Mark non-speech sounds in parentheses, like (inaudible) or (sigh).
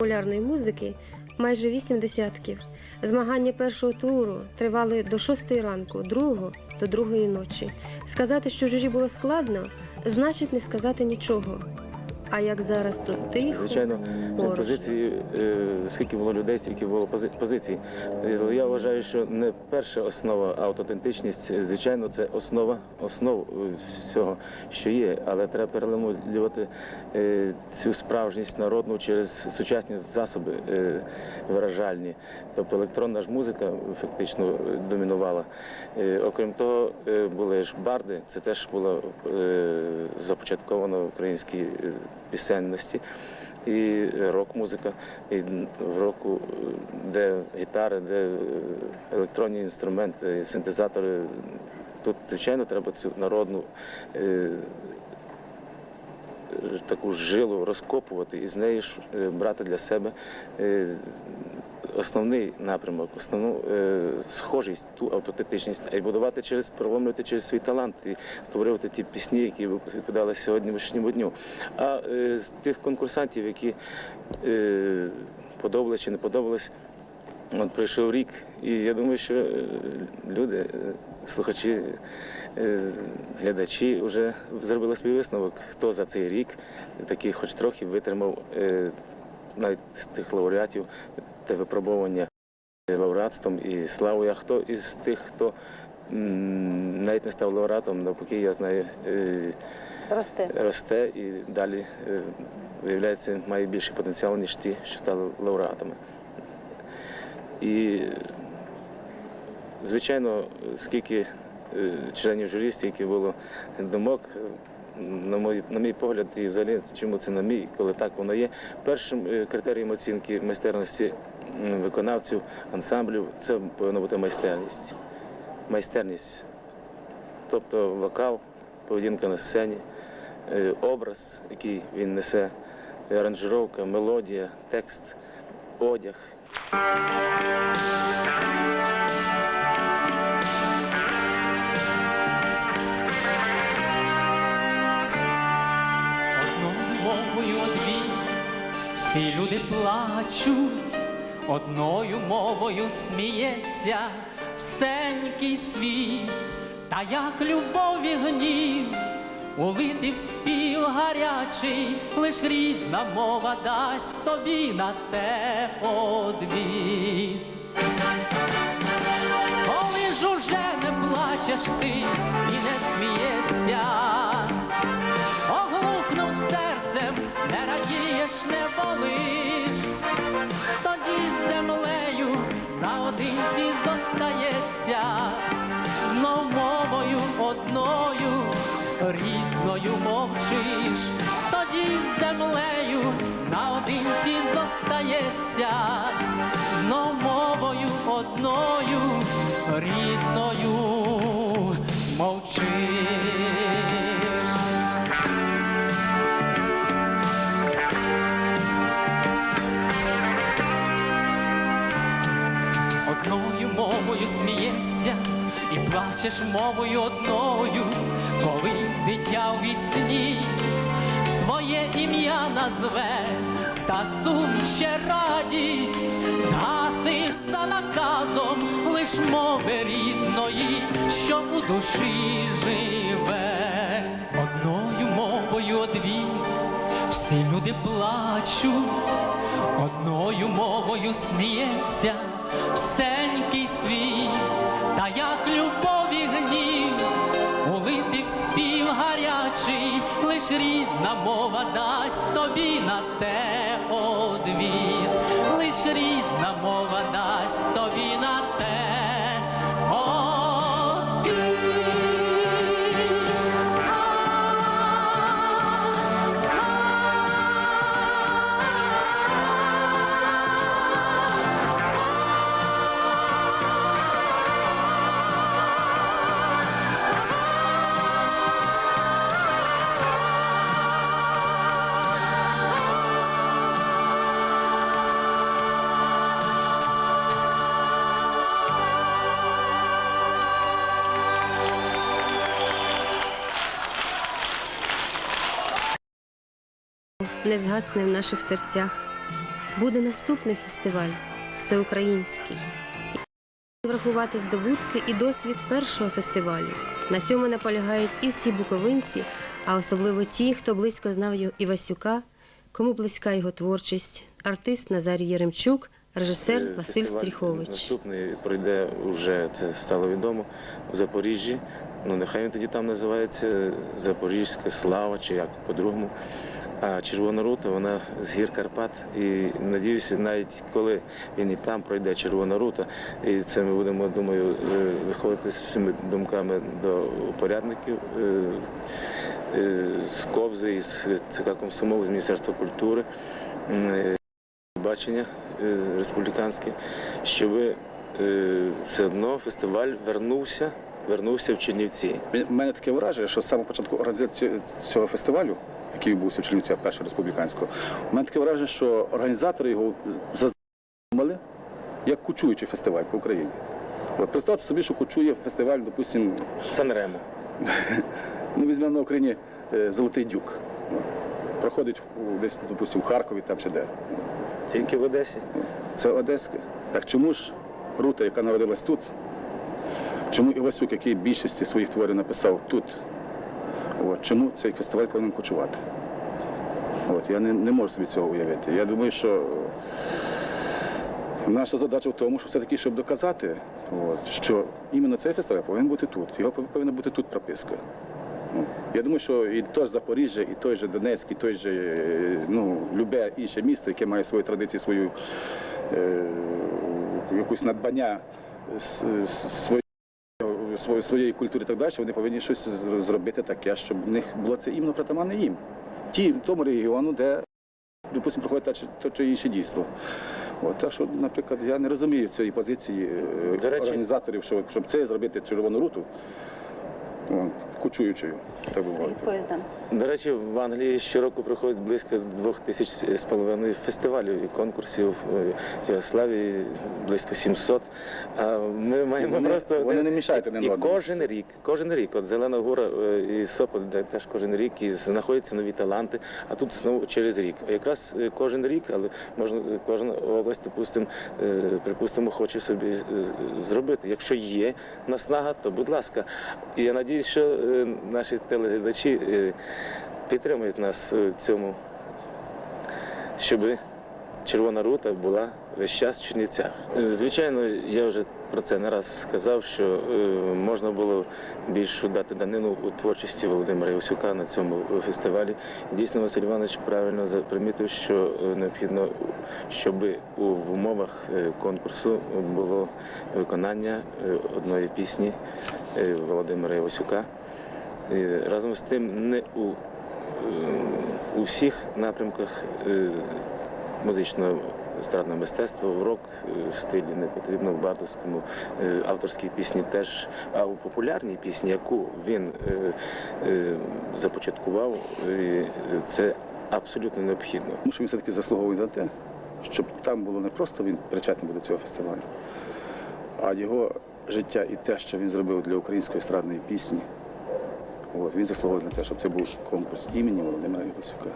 популярної музики майже вісім десятків. Змагання першого туру тривали до шостої ранку, другого до другої ночі. Сказати, що журі було складно, значить не сказати нічого. А як зараз тут тихо, Звичайно, поруч. позиції, е, скільки було людей, стільки було пози- позицій. Е, Я вважаю, що не перша основа аутентичність, е, звичайно, це основа основ е, всього, що є. Але треба переламлювати е, цю справжність народну через сучасні засоби е, виражальні. Тобто електронна ж музика фактично е, домінувала. Е, Окрім того, е, були ж барди, це теж було е, започатковано е, пісенності. І рок-музика, і в року, де гітари, де е, електронні інструменти, синтезатори. Тут, звичайно, треба цю народну е, таку жилу розкопувати і з неї е, брати для себе основний напрямок, основну е, схожість, ту автентичність, а й будувати через проломлювати через свій талант і створювати ті пісні, які відповідали сьогоднішньому дню. А е, з тих конкурсантів, які е, подобались чи не подобались, От пройшов рік, і я думаю, що е, люди, е, слухачі, е, глядачі вже зробили свій висновок, хто за цей рік такий хоч трохи витримав навіть з тих лауреатів те випробування лауреатством і славою. А хто із тих, хто навіть не став лауреатом, навпаки, я знаю, е, Росте. росте і далі е, виявляється, має більший потенціал, ніж ті, що стали лауреатами. І, звичайно, скільки е, членів журі, стільки було думок. Е, На мій, на мій погляд, і взагалі, чому це на мій, коли так воно є. Першим е, критерієм оцінки майстерності виконавців, ансамблів це повинна бути майстерність. Майстерність, тобто вокал, поведінка на сцені, е, образ, який він несе, аранжировка, мелодія, текст, одяг. Мовою дві, всі люди плачуть, одною мовою сміється всенький світ, та як любов і гнів, улити в спів гарячий, лиш рідна мова дасть тобі на те одвіт. Коли ж уже не плачеш ти і не смієшся, не болиш, тоді з землею наодинці зостаєшся, знов мовою одною, рідною мовчиш, тоді з землею наодинці зостаєшся, знов мовою одною, рідною смієшся і плачеш мовою одною, коли дитя в вісні. Твоє ім'я назве, та сум ще радість згасиш за наказом лиш мови рідної, що у душі живе. Одною мовою дві всі люди плачуть, одною мовою сміється всенький світ, як любов і гнів, улити в спів гарячий, лиш рідна мова дасть тобі на те одвіт, лиш рідна мова дасть тобі не згасне в наших серцях. буде наступний фестиваль всеукраїнський. Врахувати здобутки і досвід першого фестивалю. На цьому наполягають і всі буковинці, а особливо ті, хто близько знав його Івасюка, кому близька його творчість, артист Назарій Єремчук, режисер Василь Стріхович. Наступний пройде вже це стало відомо в Запоріжжі. Ну нехай він тоді там називається Запорізька слава чи як по-другому. А Червона рута, вона з гір Карпат. І надіюся, навіть коли він і там пройде Червона рута, і це ми будемо, думаю, е, виходити з цими думками до порядників е, е, з Кобзи, із ЦК Комсомол, з Міністерства культури. Бачення республіканське, щоб все одно фестиваль вернувся, вернувся в Чернівці. У мене таке враження, що з самого початку організації цього фестивалю, який відбувся в Чернівцях, першого республіканського, у мене таке враження, що організатори його задумали як кучуючий фестиваль по Україні. От представте собі, що кучує фестиваль, допустимо, Санремо. (laughs) ну візьмемо на Україні е, Золотий Дюк. Проходить десь, допустимо, в Харкові, там чи де. Тільки в Одесі. Це Одеське. Так чому ж Рута, яка народилась тут, чому Івасюк, який більшості своїх творів написав тут, от, чому цей фестиваль повинен кочувати? От, я не, не можу собі цього уявити. Я думаю, що наша задача в тому, що все-таки, щоб доказати, от, що іменно цей фестиваль повинен бути тут. Його повинна бути тут прописка. Я думаю, що і той ж Запоріжжя, і той же Донецьк, і той же е, ну, любе інше місто, яке має свої традиції, свою е, якусь надбання с- с- своєї, культури і так далі, вони повинні щось зробити таке, щоб в них було це іменно притаманне їм. Ті, тому регіону, де, допустимо, проходить те чи, інше дійство. От, так що, наприклад, я не розумію цієї позиції е, До речі- організаторів, щоб, щоб це зробити червону руту, о, кучуючою, так би мовити. Поїздом. До речі, в Англії щороку проходить близько двох тисяч з половиною фестивалів і конкурсів в Єгославії близько 700. А ми маємо Вони- просто вони не мішають один і одному. кожен рік, кожен рік, от Зелена Гора е, і Сопот, де теж кожен рік і знаходяться нові таланти, а тут знову через рік. А якраз е, кожен рік, але можна е, кожна область, допустимо, е, припустимо, хоче собі е, зробити. Якщо є наснага, то будь ласка. І я надіюсь, що е, наші телеглядачі е, підтримують нас в цьому, щоб Червона рута була весь час в Чернівцях. Е, Звичайно, я вже про це не раз сказав, що е, можна було більшу дати данину у творчості Володимира Євсюка на цьому е, фестивалі. Дійсно, Василь Іванович правильно запримітив, що е, необхідно, щоб у умовах е, конкурсу було виконання е, одної пісні е, Володимира Євсюка. І Разом з тим, не у, е, у всіх напрямках е, музичного естрадного мистецтва, в рок е, стилі не потрібно, в бардовському е, авторській пісні теж, а у популярній пісні, яку він е, е, започаткував, е, це абсолютно необхідно. Тому що він все-таки заслуговує на те, щоб там було не просто він причетний до цього фестивалю, а його життя і те, що він зробив для української естрадної пісні. От, він заслуговує на те, щоб це був конкурс імені Володимира Івасюка.